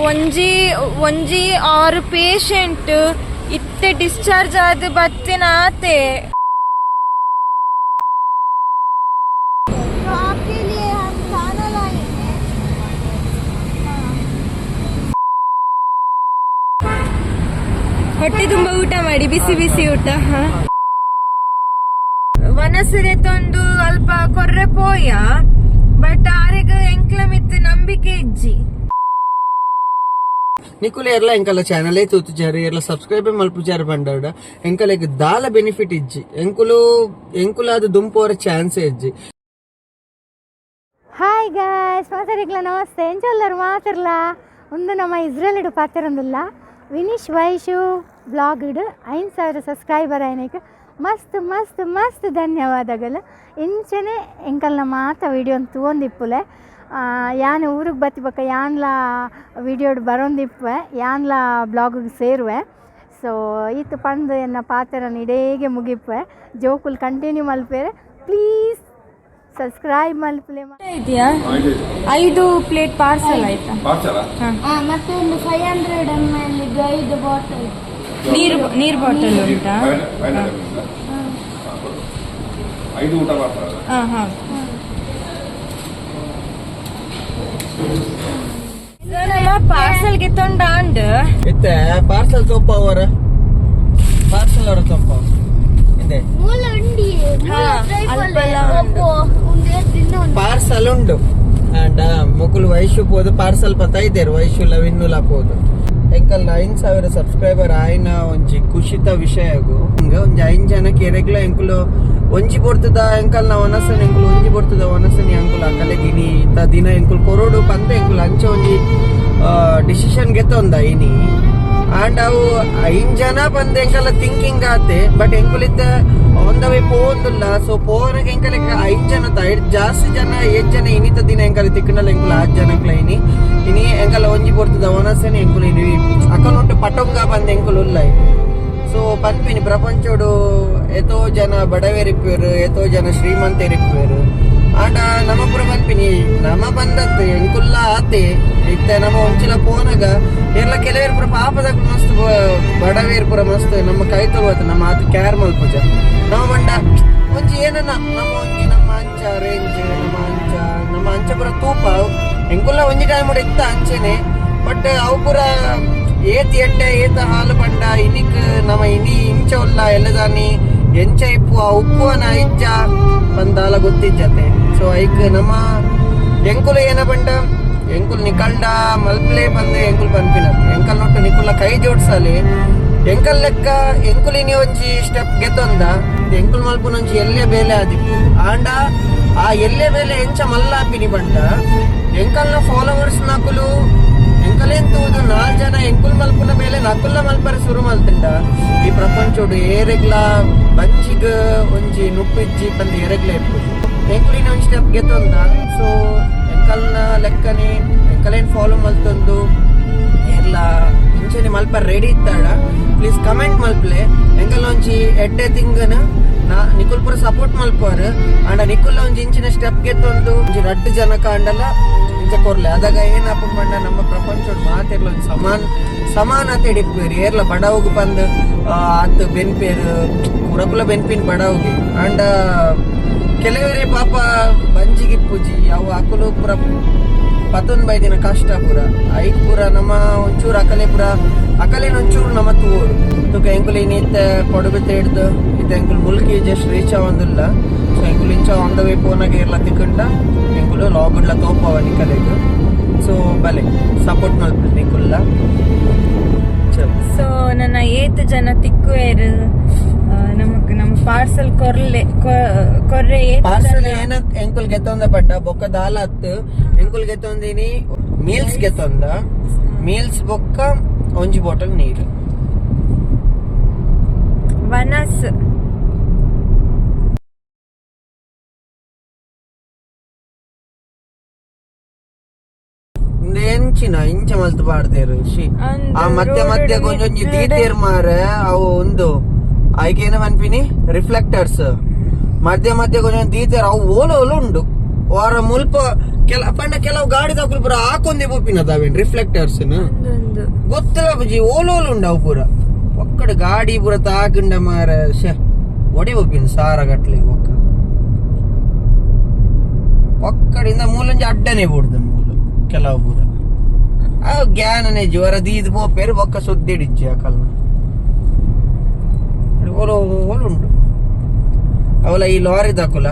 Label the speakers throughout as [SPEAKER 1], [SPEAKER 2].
[SPEAKER 1] ಒಂಜಿ ಒಂಜಿ ಆರು ಪೇಷಂಟ್ ಇತ್ತೆ ಡಿಸ್ಚಾರ್ಜ್ ಆದ ಬತ್ತಿನ ಆತೆ ಹೊಟ್ಟೆ ತುಂಬಾ ಊಟ ಮಾಡಿ, ಬಿಸಿ ಬಿಸಿ ಊಟ ವನಸರೆ ತಂದು ಅಲ್ಪ ಕೊರ್ರೆ ಪೋಯ ಬಟ್ ಆರೆಗ ಎಂಕ್ಲ ಮಿತ್ತು ನಂಬಿಕೆ ಇಜ್ಜಿ.
[SPEAKER 2] ನಿಕುಲ ಎರ್ಲ ಎಂಕಲ್ಲ ಚಾನಲ್ ತೂತುಜಾರು ಎಲ್ಲ ಸಬ್ಸ್ಕ್ರೈಬ್ ಮಲ್ಪುಜಾರು ಬಂಡಾಡ ಎಂಕಲೆಗ್ ದಾಲ ಬೆನಿಫಿಟ್ ಇಜ್ಜಿ. ಎಂಕುಲು, ಎಂಕುಲಾದ ದುಂಪೋರ ಚಾನ್ಸ್ ಇಜ್ಜಿ.
[SPEAKER 3] ಹಾಯ್ ಗಾಯ್ಸ್ ಮಾತಾಡಿಕ್ಲ ನಮಸ್ತೆ. ಎಂಜಲ್ಲರು ಮಾತಿರ್ಲ ಒಂದು ನಮ್ಮ ಇಸ್ರೇಲ್ ಇಡು ಪಾತಿರಂದಿಲ್ಲ ವಿನೀಶ್ ವೈಶು ಬ್ಲಾಗ್ ಇಡು. ಐದು ಸಾವಿರ ಸಬ್ಸ್ಕ್ರೈಬರ್ ಆಯ್ನಕ್ಕೆ ಮಸ್ತ್ ಮಸ್ತ್ ಮಸ್ತ್ ಧನ್ಯವಾದಗಳು. ಇಂಚನೆ ಎಂಕಲ್ನ ಮಾತ ವಿಡಿಯೋ ತಗೊಂದಿಪ್ಪುಲೆ ಯಾನ್ ಊರಿಗೆ ಬತ್ತಿಬೇಕ ಯಾನ್ಲ ವಿಡಿಯೋ ಬರೋಂದಿಪ್ಪೆ ಯಾನ್ಲ ಬ್ಲಾಗಿಗೆ ಸೇರುವೆ. ಸೊ ಈತ ಪಂದು ಎನ್ನ ಪಾತ್ರನ ಇಡೇಗೆ ಮುಗಿಪ್ಪೆ ಜೋಕುಲ್ ಕಂಟಿನ್ಯೂ ಮಲ್ಪೇರೆ. ಪ್ಲೀಸ್ ಸಬ್ಸ್ಕ್ರೈಬ್ ಮಲ್ಪಲೆ
[SPEAKER 1] ಇದೆಯಾ? ಐದು ಪ್ಲೇಟ್ ಪಾರ್ಸಲ್ ಆಯ್ತಾ?
[SPEAKER 3] ಮತ್ತೆ ಒಂದು ಫೈವ್ ಹಂಡ್ರೆಡ್ ಎಂ ಎಲ್ ಐದು ಬಾಟಲ್
[SPEAKER 1] ನೀರು ನೀರು ಬಾಟಲ್ ಉಂಟಾ?
[SPEAKER 4] ಐದು ಊಟ ಹಾಂ
[SPEAKER 1] ಹಾ ಹಾ. ನಮ್ಮ ಪಾರ್ಸಲ್ಗೆ ತೊಂಡ ಅಂಡ್.
[SPEAKER 2] ಇತ್ತೆ ಪಾರ್ಸಲ್ ಸೊಪ್ಪ ಅವರ? ಪಾರ್ಸಲ್ ಅವರ ಸೊಪ್ಪ ಇದೆ. ಪಾರ್ಸಲ್ ಉಂಡು ಅಂಡ ಮುಗುಲು ವೈಶು ಪೋದು ಪಾರ್ಸಲ್ ಪತ್ತ ಇದ್ದೇರು ವೈಶು ಲವಿನ್ನುಲ ಪೋದು. ಎಂಕಲ್ ಐನ್ ಸಾವಿರ ಸಬ್ಸ್ಕ್ರೈಬರ್ ಆಯ್ನ ಒಂಜಿ ಖುಷಿತ ವಿಷಯಗು. ಹಿಂಗ ಒಂಜಿ ಐನ್ ಜನಕ್ಕೆ ಕೆರೆಗ್ಲ ಎಂಕುಲು ಒಂಜಿ ಬರ್ತದ ಎಂಕಲ್ ನಾ ಒನಸನ್ ಎಂಕುಲು, ಒಂಜಿ ಬರ್ತದ ಒನಸನಿ ಅಕಲೆ ಗಿನಿ ಇತ್ತ ದಿನ ಎಂಕುಲು, ಕೊರೋಡು ಪಂದ ಎಂಕುಲು ಅಂಚ ಒಂಜಿ ಡಿಸಿಷನ್ ಗೆತ್ತೊಂದ ಇನಿ. ಆಂಡ್ ಅವು ಐನ್ ಜನ ಬಂದ ಎಂಕಲ್ಲ ಥಿಂಕಿಂಗ್ ಆತೆ ಬಟ್ ಎಂಕುಲಿತ್ತ ಆನ್ ದ ವೇ ಪೋಂದುಲ್ಲ ಸೊ ಪೋನಗ ಎಂಕಲ ಐನ್ ಜನ ತ ಜಾಸ್ತಿ ಜನ, ಏಟ್ ಜನ ಇನಿತ ದಿನ ಎಂಕಲ ತಿಕ್ಕನಲ್ಲ ಎಂಕುಲ ಆತ್ ಜನಕ್ಲ ಇನಿ. ಇನಿ ಎಂಕಲ ಒಂಜಿ ಬರ್ತದ ಒನಸನಿ ಎಂಕುಲು ಇನಿ. ಅಕನೊಟ್ಟು ಪಟೊಂಗ ಬಂದ ಎಂಕುಲು ಉಲ್ಲ ಸೊ ಪನ್ಪಿನಿ ಪ್ರಪಂಚೋಡು ಎತೋ ಜನ ಬಡವೇರಿಪ್ಪೇರು ಎತೋ ಜನ ಶ್ರೀಮಂತರಿಪ್ಪೇರು ಆಂಡ ನಮ ಪುರ ಪನ್ಪಿನಿ ನಮ ಬಂದತ್ ಎಂಕುಲ್ಲ ಆತೆ ಇತ್ತ ನಮ್ಮ ಒಂಚಿಲ ಪೋನಗ, ಎಲ್ಲ ಕೆಲವೇರ್ ಪುರ ಪಾಪದ ಮಸ್ತ್ ಬಡವೇರು ಪುರ ಮಸ್ತ್ ನಮ್ಮ ಕೈ ತಗೋತ, ನಮ್ಮ ಆತ ಕ್ಯಾರ್ ಮಲ್ಪುಜ ನಾವು ಬಂಡ ಒಂಜಿ ಏನನ್ನ? ನಮ್ಮ ಒಂಜಿ, ನಮ್ಮ ಅಂಚ, ರೇಂಜ್, ನಮ್ಮ ಅಂಚ ನಮ್ಮ ಅಂಚ ಪುರ ತೂಪ ಎಂಕುಲ್ಲ ಒಂಜಿ ಟೈಮ್ ಇತ್ತ ಅಂಚೆನೆ. ಬಟ್ ಅವು ಪುರ ಏತ್ ಎಡ್ಡೆ ಏತ ಹಾಲು ಪಂಡ ಇನಿಕ್ ನಮ ಇನಿ ಇಂಚ ಉಲ್ಲ ಎಲ್ಲದಾನಿ ಎಂಚ ಇಪ್ಪು ಆ ಉಪ್ಪುವನ ಇಜ್ಜ, ಬಂದಾಲ ಗೊತ್ತಿಜ್ಜತೆ. ಸೊ ಐಕ್ ನಮ್ಮ ಎಂಕುಲು ಏನ ಪಂಡ ಎಂಕುಲ್ ನಿಕಲ್ಡ ಮಲ್ಪಲೆ ಬಂದು, ಎಂಕುಲ್ ಪನ್ಪಿನ ಎಂಕಲ್ ನೊಟ್ಟು ನಿಕುಲ ಕೈ ಜೋಡ್ಸಲಿ. ಎಂಕಲ್ ಲೆಕ್ಕ ಎಂಕುಲಿನಿ ಒಂಜಿ ಸ್ಟೆಪ್ ಗೆತ್ತೊಂದ ಎಂಕುಲ್ ಮಲ್ಪುನ ಒಂಜಿ ಎಲ್ಲೆ ಬೇಲೆ ಆದಿಪ್ಪು ಆಂಡ, ಆ ಎಲ್ಲೆ ಬೇಲೆ ಎಂಚ ಮಲ್ಲಾಪಿನಿ ಬಂಡ. ಎಂಕಲ್ನ ಫಾಲೋವರ್ಸ್ ನಕುಲು, ಎಂಕಲೇನ್ ತೂದು ನಾಲ್ ಜನ ಮಲ್ಪರೆ ಶುರು ಮಲ್ತಿಂಡ ಈ ಪ್ರಪಂಚೋಡು ಏರೆಗ್ಲ ಬಂಚಿಗ್ ಒಂಜಿ ನುಪ್ಪಿಜ್ಜಿ ಬಂದು ಏರೆಗ್ಲ ಇರ್ಬೋದು ಎಂಕ್ಲಿನ ಒಂಜಿ ಸ್ಟೆಪ್ ಗೆತ್ತೊಂದ? ಸೊ ಎಂಕಲ್ನ ಲೆಕ್ಕನೆ ಎಂಕಲೇನ್ ಫಾಲೋ ಮಲ್ತೊಂದು? ಎಲ್ಲ ಮುಂಚೆನೆ ಮಲ್ಪ ರೆಡಿ ಇತ್ತಾಡ ಪ್ಲೀಸ್ ಕಮೆಂಟ್ ಮಲ್ಪಲೆ. ಎಂಕಲ್ ಒಂಜಿ ಎಡ್ಡೆ ತಿಂಗನ, ನಾ ನಿಕುಲ್ ಪುರ ಸಪೋರ್ಟ್ ಮಲ್ಪರ್ ಆಂಡ ನಿಕುಲ್ ಒಂಜಿ ಇಂಚಿನ ಸ್ಟೆಪ್ ಗೆತ್ತೊಂದು. ಒಂಜಿ ರಡ್ಡು ಜನ ಕಾಂಡಲ ಇಂಚ ಕೊರ್ಲೆ. ಅದಾಗ ಏನಪ್ಪ ಪಂಡ ನಮ್ಮ ಪ್ರಪಂಚದ ಮಾತೆರ್ಲ ಸಮಾನ ಸಮಾನ, ಸಮಾನತೆ ಹಿಡಿಪೇರು ಏರ್ಲ ಬಡವಗು ಬಂದ್ ಅಂತ ಬೆನ್ಪೇರು ಕುರಕುಲ ಬೆನ್ಪಿನ್ ಬಡವಗೆ ಅಂಡ್, ಕೆಲವರೇ ಪಾಪ ಬಂಜಿಗೆ ಪೂಜಿ, ಅವು ಅಕುಲು ಪುರ ಪತ್ತೊಂದು ಬೈದಿನ ಕಷ್ಟ ಪುರ. ಐದು ಪುರ, ನಮ್ಮ ಒಂಚೂರು ಅಕಲೆ ಪುರ. ಅಕಲೇನ ಒಂಚೂರು ನಮ್ಮ ತೂರು ತುಕ ಎಂಕುಲು ಇನ್ನಿತ್ತ ಕೊಡಬೆತ್ತ ತೇಡ್ದು, ಇತ್ತ ಎಂಕುಲ್ ಮುಲ್ಕಿ ಜಸ್ಟ್ ರೀಚ್ ಆವಂದಿಲ್ಲ ಸೊ ಎಂಕುಲು ಇಂಚ ಆನ್ ದ ವೇ ಪೋನಾಗ ಇರ್ಲ ಲಾಗುಡ್ಲ ತೋಪವ ನಿಕಲೆಗ್ ಸೊ ಬಲೆ ಸಪೋರ್ಟ್ ಮಲ್ಪು ನಿಕುಲ್ಲ
[SPEAKER 1] ಸೊ ನನ್ನ ಏತ್ ಜನ ತಿಕ್ಕುವೇರು ನಮಕ್ ನಮ್ ಪಾರ್ಸಲ್ ಕೊರ್ಲೆ ಕೊರ್ರೆ
[SPEAKER 2] ಪಾರ್ಸಲ್ ಏನ ಎಂಕುಲ್ ಗೆತ್ತೊಂದ ಪಂಡ ಬೊಕ್ಕ ದಾಲ ಹತ್ತು ಎಂಕುಲ್ ಗೆತ್ತೊಂದಿನಿ ಮೀಲ್ಸ್ ಗೆತ್ತೊಂದ. ಮೀಲ್ಸ್ ಬೊಕ್ಕ ಒಂಜಿ ಬಾಟಲ್ ನೀರು.
[SPEAKER 1] ವನಸ್.
[SPEAKER 2] ಎಂಚಿನ ಇಂಚ ಮಲ್ತು ಪಾಡ್ದೇರು ಶಿ ಆ ಮಧ್ಯ
[SPEAKER 1] ಮತ್ತೆ
[SPEAKER 2] ಮಧ್ಯ
[SPEAKER 1] ಡ್
[SPEAKER 2] ಕೊಂಚೊಂಜಿ ದೀತೇರ್ ಮಾರ ಅವು ಒಂದು ಆಯ್ಕೇನ ಮನ್ಪಿನಿ? ರಿಫ್ಲೆಕ್ಟರ್ಸ್ ಮಧ್ಯ ಮಧ್ಯ ಕೊಂಚ ದೀತೇರ್ ಅವು ಓಲ ಓಲ ಉಂಡು. ವಾರ ಮುಲ್ಪ ಕೆಲ ಪಂಡ ಕೆಲವು ಗಾಡಿ ತಗೊಳ್ ಪೂರ ಹಾಕೊಂದೇ ಪೋಪಿನ ತಾವೇನ್ ರಿಫ್ಲೆಕ್ಟರ್ಸ್
[SPEAKER 1] ಗೊತ್ತಿ
[SPEAKER 2] ಗೊತ್ತಿಲ್ಲ ಬುಜಿ ಉಂಡು ಉಂಡವು ಪೂರ. ಒಕ್ಕಡೆ ಗಾಡಿ ಪೂರ ತಾಕಂಡ ಮಾರ ಶ ಒಡೆ ಪೋಪಿನ ಸಾರ ಗಟ್ಲೆ ಒಕ್ಕ. ಒಕ್ಕಡಿಂದ ಮೂಲಂಜಿ ಅಡ್ಡನೆ ಬಿಡ್ದು ಮೂಲ ಕೆಲವು ಪೂರ. ಜ್ವರ ದೀದ್ ಪೋಪೇರು ಒಕ್ಕ ಸುದ್ದಿಡಿಜ್ಜಿ ಆ ಕಲ್ನ ಓಲೋ ಓಲುಂಡು ಅವಲ ಈ ಲಾರಿ ದಾಕುಲ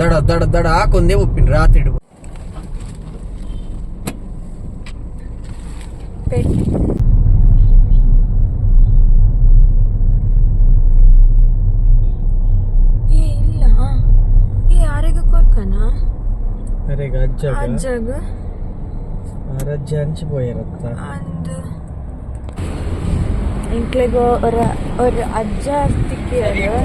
[SPEAKER 2] ದಡ ದಡ ದಡ ಹಾಕೊಂದೇ ಉಪ್ಪಿನ ರಾತ್ರಿ ಇಡ್ಬೋದು.
[SPEAKER 1] ಇಲ್ಲ. ಏ ಯಾರಿಗ ಕೊರ್ಕನ
[SPEAKER 2] ಅರೆ ಅಜ್ಜ
[SPEAKER 1] ಅಜ್ಜಗ?
[SPEAKER 2] ರಜ್ಜೆ ಹಂಚಿಬೋಯಿರುತ್ತ
[SPEAKER 1] ಒಂದು ಇಂಕ್ಲಿಗೆ ಒರ ಒರ ಅಜ್ಜ
[SPEAKER 3] ಸಿಕ್ಕಿರೋದು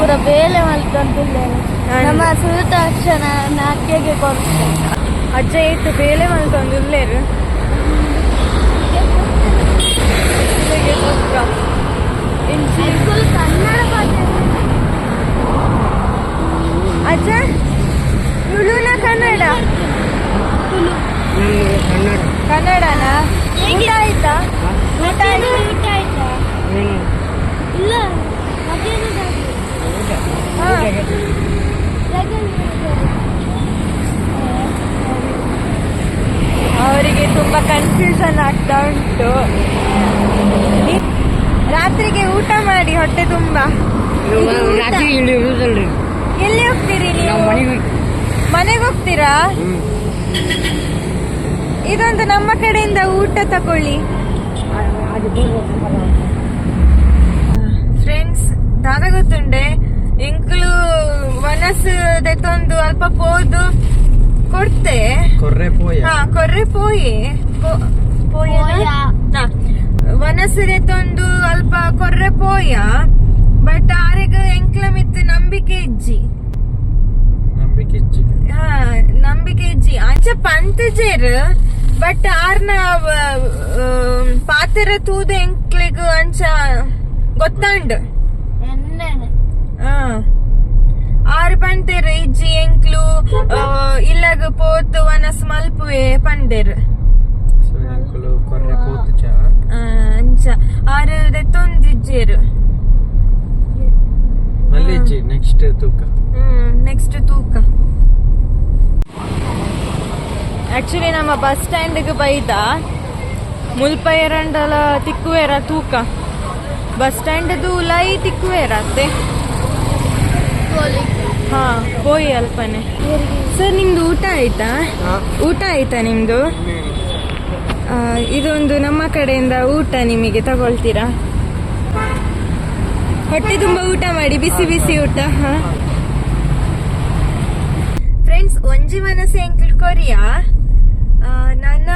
[SPEAKER 3] ಪೂರ ಬೇಲೆ ಮಲ್ಕೊಂತಿದ್ದೇನೆ ನಮ್ಮ ಸುರತ ಅಕ್ಷರ ನಾಟ್ಯಗೆ ಕೊಡ್ತೇನೆ
[SPEAKER 1] ಅಜ್ಜ ಇಟ್ಟು ಬೇಲೆ ಮಲ್ಕೊಂಡು ಅಜ್ಜ ತುಳುನ ಕನ್ನಡ? ಕನ್ನಡನಾ? ಊಟ ಆಯ್ತಾ? ಊಟ
[SPEAKER 3] ಊಟ ಆಯ್ತಾ? ಇಲ್ಲ
[SPEAKER 1] ಹಾ. ಅವರಿಗೆ ತುಂಬಾ ಕನ್ಫ್ಯೂಷನ್ ಆಗ್ತಾ ಉಂಟು ಈ- ರಾತ್ರಿಗೆ ಹೊಟ್ಟೆ ತುಂಬಾ. ಎಲ್ಲಿ ಹೋಗ್ತೀರಿ ನೀವು? ಮನೆಗೆ ಹೋಗ್ತೀರಾ? ಇದೊಂದು ನಮ್ಮ ಕಡೆಯಿಂದ ಊಟ ತಕೊಳ್ಳಿ ಫ್ರೆಂಡ್ಸ್ ದಾದ ಗೊತ್ತುಂಡೆ? ಎಂಕ್ಲು ಮನಸ್ಸು ತೊಂದು ಅಲ್ಪ ಪೋದು ಕೊಡ್ತೆ.
[SPEAKER 2] ಕೊರ್ರೆ ಪೋಯ?
[SPEAKER 1] ಹಾ ಕೊರ್ರೆ ಪೋಯೆ. ಪೋಯ. ಬಟ್ ಆರೆಗ ಎಂಕ್ಲ ಮಿತ್ ನಂಬಿಕೆ ಇಜ್ಜಿ
[SPEAKER 2] ನಂಬಿಕೆ ಇಜ್ಜಿಗೆ
[SPEAKER 1] ಹಾ ನಂಬಿಕೆ ಇಜ್ಜಿ ಅಂಚ ಪಂತಜೇರ್ ಬಟ್ ಆರ್ನ ಪಾತೆರ ತೂದ ಎಂಕ್ಲಿಗ್ ಅಂಚ ಗೊತ್ತಾಂಡ್? ಆರ್ ಪಂತೆರ್ ಇಜ್ಜಿ ಎಂಕ್ಲು ಇಲ್ಲಗ ಪೋತ್ ವನಸ್ ಮಲ್ಪುವೆ ಪಂಡೆರ್
[SPEAKER 2] ಸೊ ಅಂಕಲು ಕೊರ್ರೆ ಪೋತು ಚಾ
[SPEAKER 1] ಆ, ಅಂಚ ಆರ್ ದೆತ್ತೊಂದಿಜ್ಜೇರ್
[SPEAKER 2] ಇಜ್ಜೇರು ಮಲ್ಲಿಜ್ಜಿ ನೆಕ್ಸ್ಟ್ ತೂಕ.
[SPEAKER 1] ಹ್ಮ್ ನೆಕ್ಸ್ಟ್ ತೂಕ. ಆಕ್ಚುಲಿ ನಮ್ಮ ಬಸ್ ಸ್ಟ್ಯಾಂಡ್ಗೆ ಬೈದ ಮುಲ್ಪ ಎರಡಲ ತಿಕ್ಕುವೇರ ತೂಕ. ಬಸ್ ಸ್ಟ್ಯಾಂಡ್ದು ಲೈ ತಿಕ್ಕುವೇರ ಅತ್ತೆ ಹಾ ಹೋಯ್ ಅಲ್ಪನೆ. ಸರ್ ನಿಮ್ದು ಊಟ ಆಯ್ತಾ? ಊಟ ಆಯ್ತಾ ನಿಮ್ದು? ಇದೊಂದು ನಮ್ಮ ಕಡೆಯಿಂದ ಊಟ ನಿಮಗೆ ತಗೊಳ್ತೀರಾ? ಹೊಟ್ಟೆ ತುಂಬ ಊಟ ಮಾಡಿ ಬಿಸಿ ಬಿಸಿ ಊಟ ಹಾ? ಫ್ರೆಂಡ್ಸ್ ಒಂಜಿ ಮನಸ್ಸು ಎಂಕ್ಲ್ ಕೊರಿಯಾ? ನನ್ನ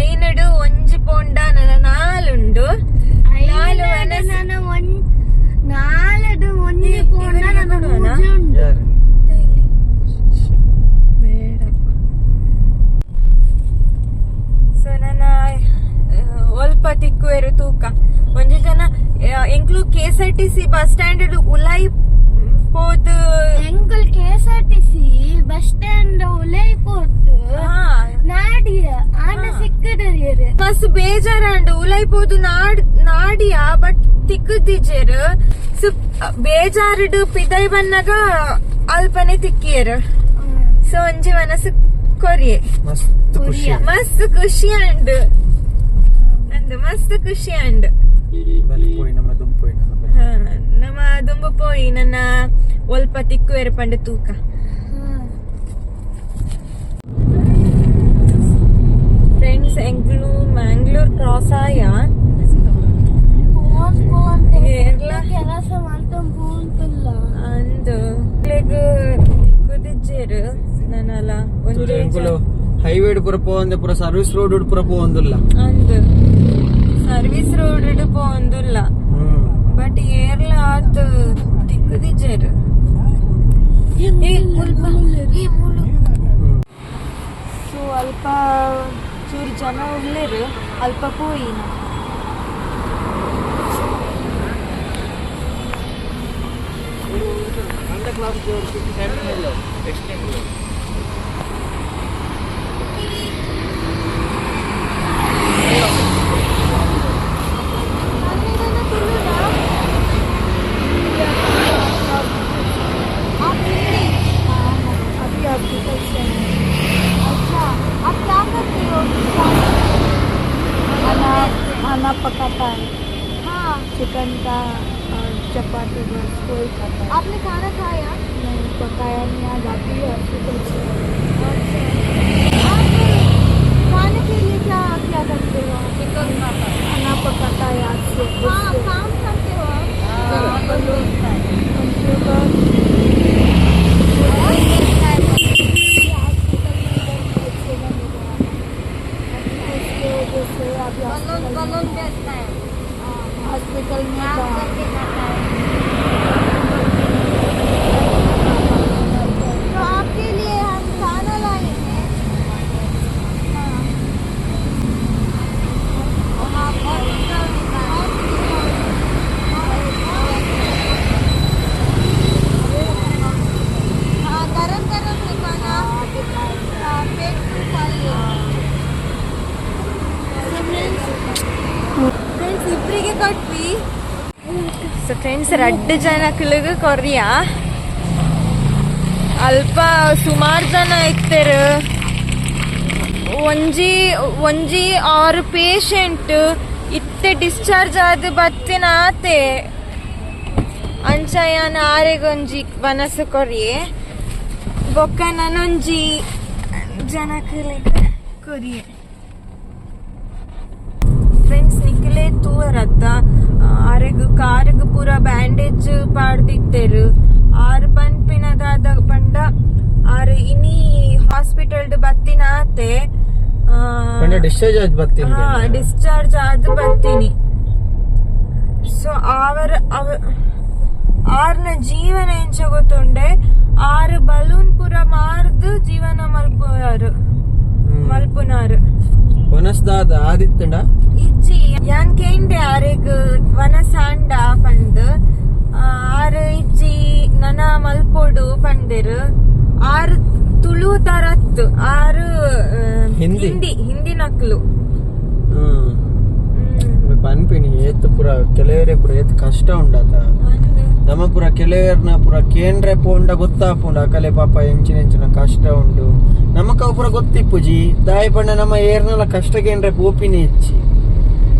[SPEAKER 1] ಐನಡು ಒಂಜಿ ಪೋಂಡ ನನ್ನ ನಾಲುಂಡು. ನಾಲು ಮನಸ್ಸು
[SPEAKER 3] ನನ್ನ ಒಂದ್ ನಾಲಡು ಒಂದು
[SPEAKER 1] ಏ,
[SPEAKER 3] ಪೋಂಡ
[SPEAKER 1] ಇವರಿಗೆ
[SPEAKER 3] ನನ್ನ
[SPEAKER 1] ಕೊಡುವನಾ?
[SPEAKER 3] ಮೂಜಿ ಉಂಟು.
[SPEAKER 2] ಯಾರು
[SPEAKER 1] ಬೇಡಪ್ಪ ಸೊ ನನ್ನ ಒಲ್ಪ ತಿಕ್ಕುವೆರು ತೂಕ ಒಂಜಿ ಜನ ಆ, ಎಂಕ್ಲು K S R T C bus stand ಉಲೈ ಪೋದು
[SPEAKER 3] ಎಂಕಲ್ K S R T C bus stand ಉಲೈ ಪೋತು
[SPEAKER 1] ಹಾ,
[SPEAKER 3] ನಾಡಿಯ
[SPEAKER 1] ಆನ.
[SPEAKER 3] ಸಿಕ್ಕದರಿಯರು.
[SPEAKER 1] ಮಸ್ತ್ ಬೇಜಾರಂಡು. ಉಲೈ ಪೋದು ನಾಡ್ ನಾಡಿಯ ಬಟ್ ತಿಕ್ಕದಿಜೇರ್ ಬೇಜಾರ್ಡು ಪಿದೈ ಬನ್ನಗ ಅಲ್ಪನೆ ತಿಕ್ಕಿಯರು. ಸೊ ಒಂಜಿ ಮನಸ್ಸು ಕೊರಿಯೆ.
[SPEAKER 2] ಮಸ್ತ್ ಖುಷಿ.
[SPEAKER 1] ಮಸ್ತ್ ಖುಷಿ ಅಂಡ್ ಅಂದ್ ಮಸ್ತ್ ಖುಷಿ ಅಂಡ್
[SPEAKER 2] ನಮ್ಮ ದುಂಪೋಯಿ ನಮ್ಮ ಬನ್ನಿ.
[SPEAKER 1] ಹಾ, ನಮ್ಮ ದುಂಬು ಪೋಯಿ ನನ್ನ ಒಲ್ಪ ತಿಕ್ಕುವೆರು ಪಂಡ ತೂಕ ಫ್ರೆಂಡ್ಸ್ ಎಂಗ್ಳು ಮ್ಯಾಂಗ್ಳೂರ್ ಕ್ರಾಸ್ ಆಯ
[SPEAKER 3] ಫೋನ್ ಫೋನ್
[SPEAKER 1] ಕೇರಳ
[SPEAKER 3] ಕೆಲಸ ಮಾಡ್ಕೊಂಡು ಪೋಂತಿಲ್ಲ
[SPEAKER 1] ಅಂದು ಕುದಿಜ್ಜೇರು ನನ್ನಲ್ಲ
[SPEAKER 2] ಸೊ
[SPEAKER 1] ಒಂದೇ
[SPEAKER 2] ಎಂಕುಲು ಹೈವೇ ಪುರ ಪೋವಂದೆ ಪುರ ಸರ್ವಿಸ್ ರೋಡ್ ಪುರ ಪೋವಂದಿಲ್ಲ
[SPEAKER 1] ಅಂದು ಸರ್ವಿಸ್ ರೋಡ್ ಹಿಡಿಪೋ
[SPEAKER 2] ಒಂದಿಲ್ಲ
[SPEAKER 1] ಬಟ್ ಏರ್ಲ ಆತು
[SPEAKER 2] ದಿಕ್ಕದಿಜರ್
[SPEAKER 1] ಸೊ ಅಲ್ಪ ಚೂರು ಜನ ಉಳ್ಳೇರು ಅಲ್ಪ ಪೋಯಿನ
[SPEAKER 3] ಕ್ಲಾಸ್ ಎಕ್ಸ್ಟೆಂಡ್ खाना पकाता है। हाँ। चिकन का और चपाती बस कोई खाता है। आपने खाना खाया? नहीं पकाया नहीं आज आती है। हॉस्पिटल से आप खाने के लिए क्या क्या करते हो चिकन खाना पकाता है आज से। हाँ काम करते हो आप? कंप्यूटर हॉस्पिटल में
[SPEAKER 1] ಎರಡು ಜನಕ್ಲಿಗೆ ಕೊರಿಯಾ ಅಲ್ಪ ಸುಮಾರು ಜನ ಇತ್ತರು. ಒಂಜಿ ಒಂಜಿ ಆರು ಪೇಷಂಟ್ ಇತ್ತೆ ಡಿಸ್ಚಾರ್ಜ್ ಆದ ಬತ್ತಿನ ಆತೆ ಅಂಚಯನ ಆರೆಗೊಂಜಿ ವನಸು ಕೊರಿಯೆ ಬೊಕ್ಕ ನನೊಂಜಿ ಜನಕ್ಲಿಗೆ ಕೊರಿಯೆ ಫ್ರೆಂಡ್ಸ್ ನಿಖಿಲೇ ತೂರತ್ತ ಆರೆಗ್ ಕಾರ್ಗ್ ಪೂರ ಬ್ಯಾಂಡೇಜ್ ಪಾಡ್ದಿತ್ತೇರು. ಆರ್ ಪನ್ಪಿನದಾದ ಪಂಡ ಆರ್ ಇನಿ ಹಾಸ್ಪಿಟಲ್ ಬತ್ತಿನ ಆತೆ.
[SPEAKER 2] ಡಿಸ್ಚಾರ್ಜ್ ಆದ್ ಬರ್ತೀನಿ
[SPEAKER 1] ಹಾ ಡಿಸ್ಚಾರ್ಜ್ ಆದ್ ಬತ್ತಿನಿ. ಸೊ ಅವರ ಅವ ಆರ್ನ ಜೀವನ ಎಂಚ ಗೊತ್ತುಂಡೆ ಆರ್ ಬಲೂನ್ ಪುರ ಮಾರ್ದು ಜೀವನ ಮಲ್ಪುನಾರು ಮಲ್ಪುನಾರು.
[SPEAKER 2] ವನಸ್ದಾದ ಆದಿತ್ತುಂಡ
[SPEAKER 1] ಇಜ್ಜಿ ಯಾನ್ ಕೇಂಡೆ ಆರೆಗ್ ವನ ಸಾಂಡ ಪಂದ್ ಆರು ಇಜ್ಜಿ ನನ ಮಲ್ಪೊಡು ಪಂದೆರ್ ಆರು ತುಳು ತರತ್ ಆರು
[SPEAKER 2] ಹಿಂದಿ.
[SPEAKER 1] ಹಿಂದಿ ನಕ್ಲು.
[SPEAKER 2] ಪನ್ಪಿನಿ ಏತ್ ಪುರ ಕೆಲವೇರೆ ಪುರ ಏತ್ ಕಷ್ಟ ಉಂಡಾತ. ನಮ್ಮ ಪುರ ಕೆಲವೇರ್ನ ಪುರ ಕೇಂದ್ರ ಪೋಂಡ ಗೊತ್ತಾಪುಂಡ ಅಕಲೆ ಪಾಪ ಎಂಚಿನ ಎಂಚಿನ ಕಷ್ಟ ಉಂಡು. ನಮಕ ಪುರ ಗೊತ್ತಿಪ್ಪುಜಿ ದಾಯಿ ಪಂಡ ನಮ್ಮ ಏರ್ನಲ ಕಷ್ಟ ಕೇಂದ್ರ ಪೋಪಿನಿ ಹೆಚ್ಚಿ.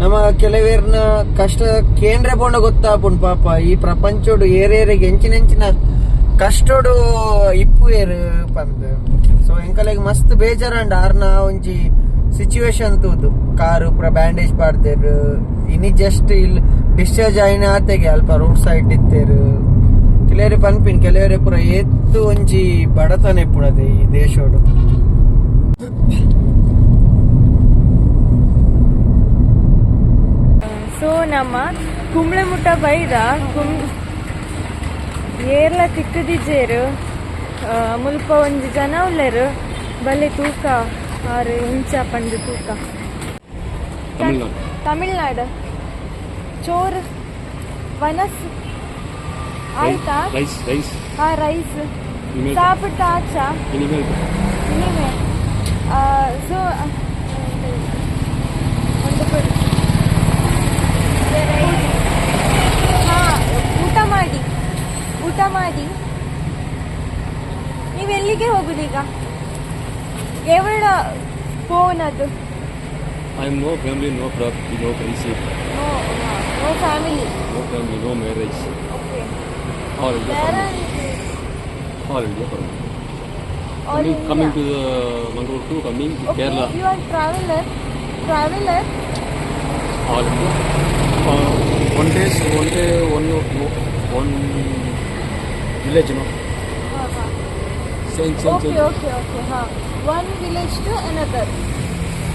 [SPEAKER 2] ನಮ್ಮ ಕೆಲವೇರ್ನ ಕಷ್ಟ ಕೇಂದ್ರ ಪೋಂಡ ಗೊತ್ತಾಪುಂಡು ಪಾಪ, ಈ ಪ್ರಪಂಚೋಡು ಏರೇರಿಗೆ ಎಂಚಿನ ಕಷ್ಟೋಡು ಇಪ್ಪು ಏರು ಪಂದ್. ಸೊ ಎಂಕಲೆಗ್ ಮಸ್ತ್ ಬೇಜಾರಂಡ ಆರ್ನ ಒಂಜಿ ಸಿಚುವೇಶನ್ ತೂದು ಕಾರು ಪೂರ ಬ್ಯಾಂಡೇಜ್ ಪಾಡ್ದೇರು, ಇನಿ ಜಸ್ಟ್ ಇಲ್ಲಿ ಡಿಸ್ಚಾರ್ಜ್ ಆಯ್ನ ಆತೆಗೆ ಅಲ್ಪ ರೋಡ್ ಸೈಡ್ ಇತ್ತೇರು. ಕೆಲವರೆ ಪನ್ಪಿನ್ ಕೆಲವರೇ ಪೂರ ಎತ್ತು ಒಂಜಿ ಬಡತನ ಇಪ್ಪುಣದೆ ಈ ದೇಶೋಡು.
[SPEAKER 1] ಸೊ ನಮ್ಮ ಕುಂಬಳೆ ಮುಟ್ಟ ಬೈದ ಕುಂ ಏರ್ಲ ತಿಕ್ಕದಿಜ್ಜೇರು ಮುಲ್ಪ ಒಂಜಿ ಜನ ಉಳ್ಳೇರು ಬಲೆ ತೂಕ ಆರು ಇಂಚ ಪಂಡು ತೂಕ.
[SPEAKER 4] ತಮಿಳ್ನಾಡು.
[SPEAKER 1] ಚೋರ್ ವನಸ್ ಆಯ್ತಾ? ಹಾ ರೈಸ್. ಸಾಪಿಟ್ಟ ಆಚಾ. ಇನಿಮೆ ಸೊ ಒಂದು ಕೊಡಿ ಹಾ ಊಟ ಮಾಡಿ. ಊಟ ಮಾಡಿ. ನೀವೆಲ್ಲಿಗೆ ಹೋಗುದು ಈಗ ದೇವರ ಫೋನ್ ಅದು?
[SPEAKER 4] I no family no property
[SPEAKER 1] no friendship no
[SPEAKER 4] no family no family
[SPEAKER 1] no
[SPEAKER 4] marriage okay
[SPEAKER 1] all
[SPEAKER 4] is all is
[SPEAKER 1] all
[SPEAKER 4] is coming to Mangaluru to coming to Kerala
[SPEAKER 1] you are traveller traveller
[SPEAKER 4] all is one day one day one yo village no
[SPEAKER 1] Uh-huh.
[SPEAKER 4] same same
[SPEAKER 1] Okay,
[SPEAKER 4] same
[SPEAKER 1] okay, okay. Huh. One village to another.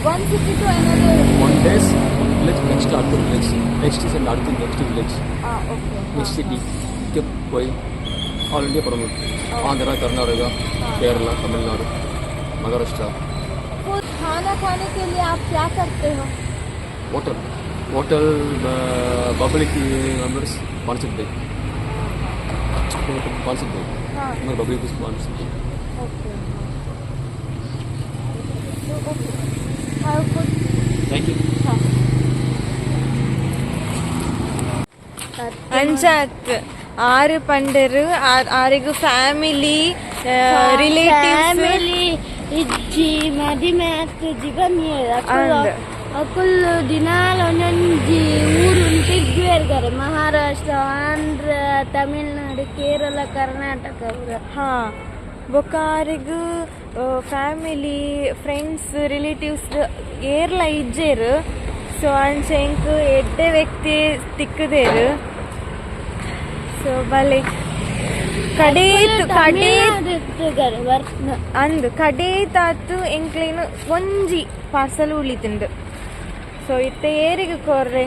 [SPEAKER 1] One city to another.
[SPEAKER 4] one days one village next to other village next is another next village
[SPEAKER 1] Ah, okay.
[SPEAKER 4] next city kept going all India from Andhra Karnataka Kerala Tamil Nadu Maharashtra
[SPEAKER 1] तो खाना खाने के लिए आप क्या करते हो
[SPEAKER 4] hotel hotel uh, public members once a day ಕಾಣಿಸುತ್ತೆ ಆಮೇಲೆ ಬಬ್ಲಿ ಪೀಸ್ ಕಾಣಿಸುತ್ತೆ ಥ್ಯಾಂಕ್ ಯು
[SPEAKER 1] ಅಂಚಾತ್ ಆರು ಪಂಡರು ಆ- ಆರಿಗೂ ಫ್ಯಾಮಿಲಿ ರಿಲೇಟಿವ್ಸ್
[SPEAKER 3] ಫ್ಯಾಮಿಲಿ ಇಜ್ಜಿ ಮದಿಮೆ ಅಕ್ಕಜ್ಜಿ ಬನ್ನಿಯರು
[SPEAKER 1] ಅಂದ್.
[SPEAKER 3] ಅಕ್ಕಲ್ ಒಂದೊಂದು ಊರು ಇರ್ತಾರೆ ಮಹಾರಾಷ್ಟ್ರ ಆಂಧ್ರ ತಮಿಳ್ನಾಡು ಕೇರಳ ಕರ್ನಾಟಕ.
[SPEAKER 1] ಹಾ ಬೊಕಾರಿಗೂ ಫ್ಯಾಮಿಲಿ ಫ್ರೆಂಡ್ಸ್ ರಿಲೇಟಿವ್ಸ್ ಏರ್ಲ ಇಜ್ಜೇರು ಸೊ ಅಂಚ ಎಂಕ್ ಎಡ್ಡೆ ವ್ಯಕ್ತಿ ತಿಕ್ಕದೇರು ಸೊ ಬಲೆ ಕಡೇತ್ ಕಡೇ
[SPEAKER 3] ಅಂದು
[SPEAKER 1] ಅಂದ್ ಕಡೇತಾತು ಎಂಕ್ಲೇನು ಒಂಜಿ ಪಾರ್ಸಲ್ ಉಳಿತುಂಡು ಸೊ ಇತ್ತ ಏರಿಗೆ ಕೊರ್ರೆ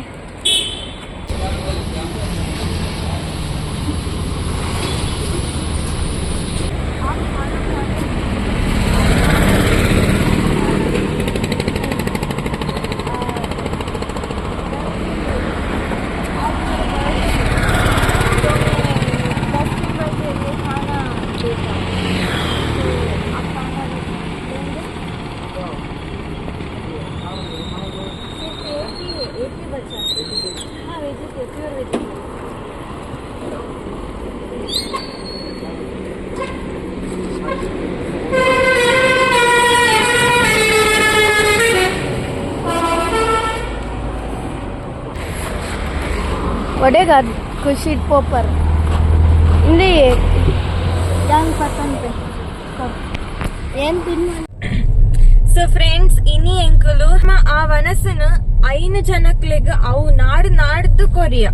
[SPEAKER 3] ಒಡೆಗ ಖುಷಿ ಪೋಪರ್. ಇಲ್ಲಿ ಯಾಂಗ್ ಪತ್ತಂತೆ ಏನ್ ತಿನ್ನ?
[SPEAKER 1] ಸೊ ಫ್ರೆಂಡ್ಸ್ ಇನಿ ಎಂಕುಲು ಆ ವನಸನ ಐನು ಜನಕ್ಲೆಗ್ ಅವು ನಾಡ್ ನಾಡ್ದು ಕೊರಿಯಾ.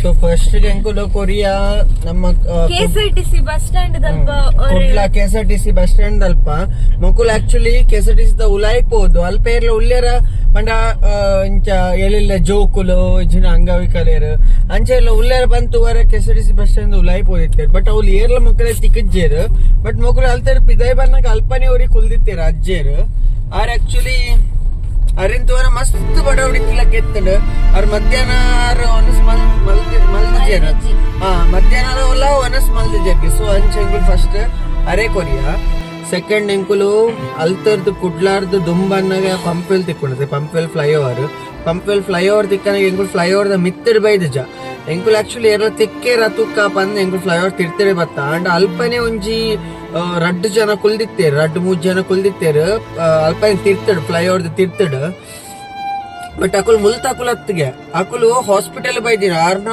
[SPEAKER 2] ಸೊ ಫಸ್ಟ್ ಎಂಕುಲು ಕೊರಿಯಾ ನಮ್ಮ ಆ,
[SPEAKER 1] K S R T C bus stand ದಲ್ಪ
[SPEAKER 2] Kudla K R T C bus stand ಅಲ್ಪ ಮಕ್ಕಳು actually K the R T C ಉಲಾಯ್ಪೋದು. ಅಲ್ಪ ಏರ್ಲ ಉಲ್ಲೇರ ಪಂಡ ಇಂಚ ಎಲ್ಲಿಲ್ಲ ಜೋಕುಲು ಇಜಿನ ಅಂಗವಿಕಲೇರು ಅಂಚ ಎಲ್ಲ ಉಲ್ಲೇರ ಬಂತು ವರ K S R T C bus stand ಉಲಾಯ್ಪೋದಿತ್ತೇರು but ಅವ್ಲು ಏರ್ಲ ಮಕ್ಕಳ ತಿಕ್ಕಜ್ಜೇರು ಬಟ್ ಮಕ್ಕಳು ಅಲ್ತಾರ ಪಿದಾಯ್ ಬಂದಾಗ ಅಲ್ಪನೇ ಅವ್ರಿಗೆ ಕುಲ್ದಿತ್ತೇರು ಅಜ್ಜೇರು. ಆರ್ ಆಕ್ಚುಲಿ ಅರಿಂತವರ ಮಸ್ತ್ ಬಡ ಹೊಡಿತಿಲಕ್ ಕೆತ್ತಡು. ಅವ್ರ ಮಧ್ಯಾಹ್ನ ಒನಸ್ ಮಲ್ ಮಲ್ ಮಲ್ದಿಜೇರ. ಹಾ ಮಧ್ಯಾಹ್ನ ಒಲ್ಲ ಒನಸ್ ಮಲ್ದಿಜೇರ್ಗೆ ಸೊ ಅಂಚೆ ಫಸ್ಟ್ ಅರೆ ಕೊರಿಯಾ. ಸೆಕೆಂಡ್ ಎಂಕುಲು ಅಲ್ತರ್ದು ಕುಡ್ಲಾರ್ದು ದುಂಬನ್ನಾಗ ಪಂಪೆಲ್ ತಿಕ್ಕೊಂಡದೆ ಪಂಪೆಲ್ ಫ್ಲೈಓವರ್ ಪಂಪೆಲ್ ಫ್ಲೈಓವರ್ ತಿಕ್ಕನಾಗ ಎಂಕುಲ್ ಫ್ಲೈಓವರ್ ದ ಮಿತ್ತಡ್ ಜ. ಎಂಕುಲ್ ಆಕ್ಚುಲಿ ಏರ ತಿಕ್ಕೆ ರತುಕ್ಕ ಬಂದ್ ಎಂಕುಲ್ ಫ್ಲೈಓವರ್ ತಿರ್ತಿರೆ ಬತ್ತ. ಅಂಡ್ ಅಲ್ಪನೆ ಒಂಜಿ ರಡ್ಡು ಜನ ಕುಲ್ದಿತ್ತೇರು ರಡ್ಡ್ ಮೂರ್ ಜನ ಕುಲ್ದಿತ್ತೇರು ಅಲ್ಪನೇ ತಿರ್ತಡ್ ಫ್ಲೈಓವರ್ ತಿರ್ತಡ್ ಬಟ್ ಅಕುಲ್ ಮುಲ್ತ ಅಕುಲ್ ಹತ್ತಿಗೆ ಅಕುಲು ಹಾಸ್ಪಿಟಲ್ ಬೈದಿರ. ಆರ್ನ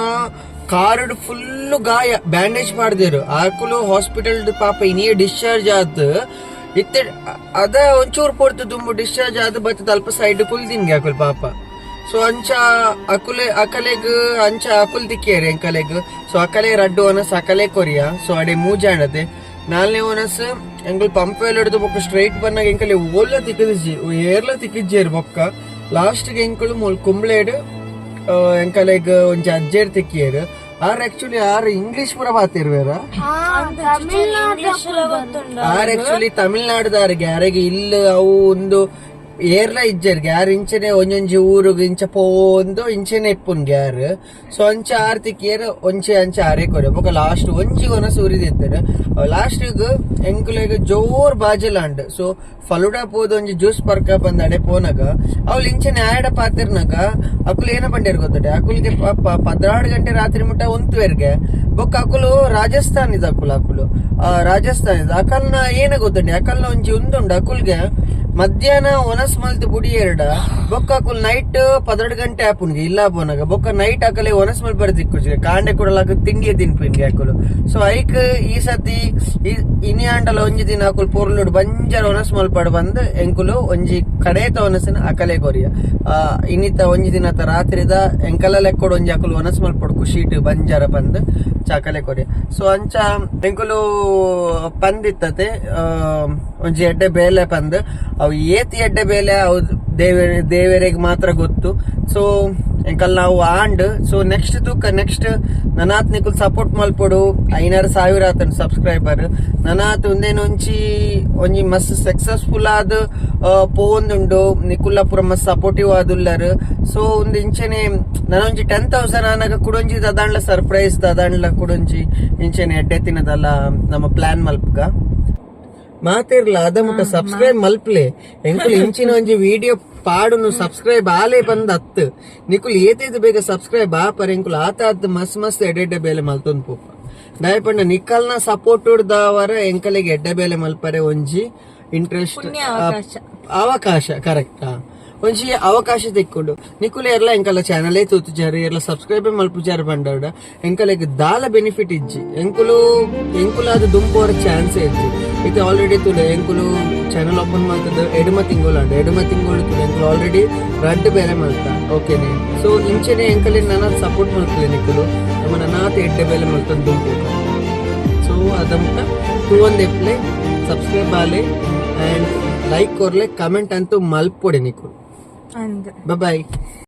[SPEAKER 2] ಕಾರ್ಡ್ ಫುಲ್ ಗಾಯ ಬ್ಯಾಂಡೇಜ್ ಮಾಡಿದ್ರು. ಅಕುಲು ಹಾಸ್ಪಿಟಲ್ ಪಾಪ ಇನಿಯ ಡಿಸ್ಚಾರ್ಜ್ ಆದ್ ಇತ್ತೆ, ಅದ ಒಂಚೂರು ಪೊರ್ತು ದುಂಬು ಡಿಸ್ಚಾರ್ಜ್ ಆದ ಬತ್ತದ ಅಲ್ಪ ಸೈಡ್ ಕುಲ್ದಿನ್ಗೆ ಅಕುಲ್ ಪಾಪ. ಸೊ ಅಂಚ ಅಕುಲೆ, ಅಕಲೆಗ್, ಅಂಚ ಅಕುಲ್ ತಿಕ್ಕೇರಿ ಅಂಕಲೆಗ್. ಸೊ ಅಕಲೆ ರಡ್ಡು ಓನಸ್ ಅಕಲೆ ಕೊರಿಯ. ಸೊ ಅಡೆ ಮೂಜಾಣದೆ ನಾಲ್ನೇ ಓನಸ್ ಎಂಕಲ್ ವೇಲ್ ಹಿಡಿದು ಬೊಕ್ಕ ಸ್ಟ್ರೈಟ್ ಬಂದಾಗ ಎಂಕಲೆ ಓಲ್ಲ ತಿಕ್ಕಿದ್ಜಿ, ಏರ್ಲ ತಿಕ್ಕಿಜ್ಜೇರು ಬೊಕ್ಕ. ಲಾಸ್ಟ್ಗೆ ಎಂಕಲು ಮೂಲ್ ಕುಂಬ್ಳೇಡ್ ಎಂಕಲೆಗ್ ಒಂಜಿ ಅಜ್ಜೆರ್ ತಿಕ್ಕಿಯರು ಆರ್ ಆಕ್ಚುಲಿ ಆರ್ ಇಂಗ್ಲಿಷ್ ಪುರ ಬಾತಿರ್ವೇರ ಆರ್ ಆಕ್ಚುಲಿ ತಮಿಳ್ನಾಡುದಾರಿಗೆ ಯಾರಿಗೆ ಇಲ್ಲ ಅವು ಒಂದು ಏರ್ಲ ಇಜ್ಜರ್ಗೆ ಯಾರು ಇಂಚನೆ ಒಂಜೊಂಜಿ ಊರುಗ್ ಇಂಚ ಪೋಂದು ಇಂಚನೆ ಇಪ್ಪುನ್ ಗ್ಯಾರ್ ಸೊ ಅಂಚ ಆರ್ತಿಕ್ ಏರ್ ಒಂಚೆ ಅಂಚ ಆರೇ ಕೊರೆ. ಬೊಕ ಲಾಸ್ಟ್ ಒಂಜಿ ಒನ ಸೂರಿದಿತ್ತರು ಲಾಸ್ಟ್ ಎಂಕುಲೆಗ್ ಜೋರ್ ಬಾಜಲಾಂಡ್ ಸೊ ಫಲುಡ ಪೋದು ಒಂಜಿ ಜ್ಯೂಸ್ ಪರ್ಕ ಬಂದಡೆ ಪೋನಗ ಅವ್ಳು ಇಂಚನೆ ಆಯಡ ಪಾತಿರ್ನಾಗ ಅಕುಲು ಏನ ಬಂಡೇರ್ ಗೊತ್ತಡೆ ಅಕುಲ್ಗೆ ಪಾಪ ಪದ್ನಾಡು ಗಂಟೆ ರಾತ್ರಿ ಮುಟ್ಟ ಒಂತುವೆರ್ಗೆ ಬೊಕ್ಕ ಅಕುಲು ರಾಜಸ್ಥಾನ್ ಇದು ಅಕುಲು ಅಕುಲು. ಆ, ರಾಜಸ್ಥಾನ್ ಇದ ಅಕಲ್ನ ಏನ ಗೊತ್ತಂಡಿ ಅಕಲ್ನ ಒಂಜಿ ಉಂದುಂಡು ಅಕುಲ್ಗೆ ಮಧ್ಯಾಹ್ನ ಒನಸ್ ಮಲ್ತ್ ಬುಡಿ ಎರಡ. ಬೊಕ್ಕ ಕುಲ್ ನೈಟ್ ಪದೆರಡು ಗಂಟೆ ಆಪುನ್ಗೆ ಇಲ್ಲ ಬೋನಾಗ ಬೊಕ್ಕ ನೈಟ್ ಅಕಲೆ ಒನಸ್ ಮಲ್ ಬರ್ದಿಕ್ಕುಜಿ ಕಾಂಡೆ ಕೊಡಲಾಕ ತಿಂಡಿ ತಿನ್ಪಿನ್ಗೆ ಹಾಕಲು ಸೊ ಐಕ್ ಈ ಸತಿ ಈ- ಇನಿ ಆಂಡಲ ಒಂಜಿ ದಿನ ಅಕುಲ್ ಪೊರ್ಲುಡ್ ಬಂಜರ ಒನಸ್ ಮಲ್ಪಡ್ ಬಂದ್ ಎಂಕುಲು ಒಂಜಿ ಕಡೇತ ಒನಸಿನ ಅಕಲೆ ಕೊರಿಯ. ಇನ್ನಿತ ಒಂಜಿ ತ ರಾತ್ರಿದ ಎಂಕಲ ಲೆಕ್ಕೊಡ್ ಒಂಜಿ ಅಕುಲು ಒನಸ್ ಮಲ್ಪಡ್ ಖುಷಿಟ್ ಬಂಜಾರ ಬಂದ್ ಚಾಕಲೆ ಕೊರಿಯ. ಸೊ ಅಂಚ ಎಂಕುಲು ಪಂದಿತ್ತತೆ ಒಂಜಿ ಎಡ್ಡೆ ಬೇಲೆ ಪಂದ್. ಅವು ಏತಿ ಎಡ್ಡೆ ಬೇಲೆ ಅವು ದೇವರ ದೇವರಿಗೆ ಮಾತ್ರ ಗೊತ್ತು. ಸೊ ಎಂಕಲ್ ನಾವು ಆಂಡ್ ಸೊ ನೆಕ್ಸ್ಟ್ ತೂಕ ನೆಕ್ಸ್ಟ್ ನನಾತ್ ನಿಕುಲ್ ಸಪೋರ್ಟ್ ಮಲ್ಪಡು. ಐನಾರು ಸಾವಿರ ಆತನ ಸಬ್ಸ್ಕ್ರೈಬರ್ ನನಾತ್ ಒಂದೇನೊಂಚಿ, ಒಂಜಿ ಮಸ್ತ್ ಸಕ್ಸಸ್ಫುಲ್ ಆದ್ ಪೋಂದುಂಡು ನಿಕುಲ್ಲ ಪೂರ ಮಸ್ತ್ ಸಪೋರ್ಟಿವ್ ಆದುಲ್ಲರ್. ಸೊ ಒಂದು ಇಂಚನೆ, ನನೊಂಜಿ ಟೆನ್ ತೌಸಂಡ್ ಆನಾಗ ಕುಡೊಂಜಿ ದದಾಂಡ್ಲ ಸರ್ಪ್ರೈಸ್ ದದಾಂಡ್ಲ ಕುಡೊಂಜಿ ಇಂಚನೆ ಎಡ್ಡೆತ್ತಿನದಲ್ಲ ನಮ್ಮ ಪ್ಲಾನ್ ಮಲ್ಪಗ. ಮಾತಿರ್ಲ ಅದ ಮುಟ್ಟ ಸಬ್ಸ್ಕ್ರೈಬ್ ಮಲ್ಪ್ಲೆ. ಎಂಕುಲ್ ಇಂಚಿನ ಒಂಜಿ ವಿಡಿಯೋ ಪಾಡುನು ಸಬ್ಸ್ಕ್ರೈಬ್ ಆಲೆ ಬಂದ್ ಅತ್ ನಿಕುಲ್ ಏತೇದು ಬೇಗ ಸಬ್ಸ್ಕ್ರೈಬ್ ಆಪರ್ ಎಂಕುಲ್ ಆತ ಅದ್ ಮಸ್ತ್ ಮಸ್ತ್ ಎಡೆಡ್ಡ ಬೇಲೆ ಮಲ್ತೊಂದ್ ಪೋಪ. ದಯಪಂಡ ನಿಕಲ್ನ ಸಪೋರ್ಟ್ ಉಡ್ದವರ ಎಂಕಲಿಗೆ ಎಡ್ಡೆ ಬೇಲೆ ಮಲ್ಪರೆ ಒಂಜಿ ಇಂಟ್ರೆಸ್ಟ್ ಅವಕಾಶ. ಕರೆಕ್ಟ್ ಒಂಜಿ ಅವಕಾಶ ತಿಕ್ಕೊಂಡು. ನಿಕುಲ್ ಎಲ್ಲ ಎಂಕಲ ಚಾನಲೇ ತೂತುಜಾರು ಎಲ್ಲ ಸಬ್ಸ್ಕ್ರೈಬ್ ಮಲ್ಪುಜಾರು ಬಂಡಾಡ ಎಂಕಲೆಗ್ ದಾಲ ಬೆನಿಫಿಟ್ ಇಜ್ಜಿ. ಎಂಕುಲು ಎಂಕುಲಾದ ಅದು ದುಂಬೋರ ಚಾನ್ಸ್ ಇಜ್ಜಿ. ಇದು ಆಲ್ರೆಡಿ ತುಲೆ ಎಂಕುಲು ಚಾನಲ್ ಓಪನ್ ಮಾಡ್ತದ ಎಡಮ ತಿಂಗಳು ಅಂಡ ಎಡಮ ತಿಂಗಳು ತುಲೆ ಎಂಕುಲು ಆಲ್ರೆಡಿ ರಡ್ಡ್ ಬೇರೆ ಮಲ್ತ ಓಕೆನೆ ಸೊ ಇಂಚೆನೆ ಎಂಕಲೆ ನನ್ನ ಸಪೋರ್ಟ್ ಮಾಡ್ತೀನಿ ನಿಕುಲು ನಮ್ಮ ನನ್ನಾತ ಎಡ್ಡೆ ಬೇಲೆ ಮಾಡ್ತಂದು ದುಂಪು ಸೊ ಅದಂತ ಟೂ ಒಂದು ಎಪ್ಲೆ ಸಬ್ಸ್ಕ್ರೈಬ್ ಆಲೆ ಆ್ಯಂಡ್ ಲೈಕ್ ಕೊರ್ಲೆ ಕಮೆಂಟ್ ಅಂತೂ ಮಲ್ಪೊಡೆ
[SPEAKER 1] ಅಂದ್
[SPEAKER 2] ಬಾಯ್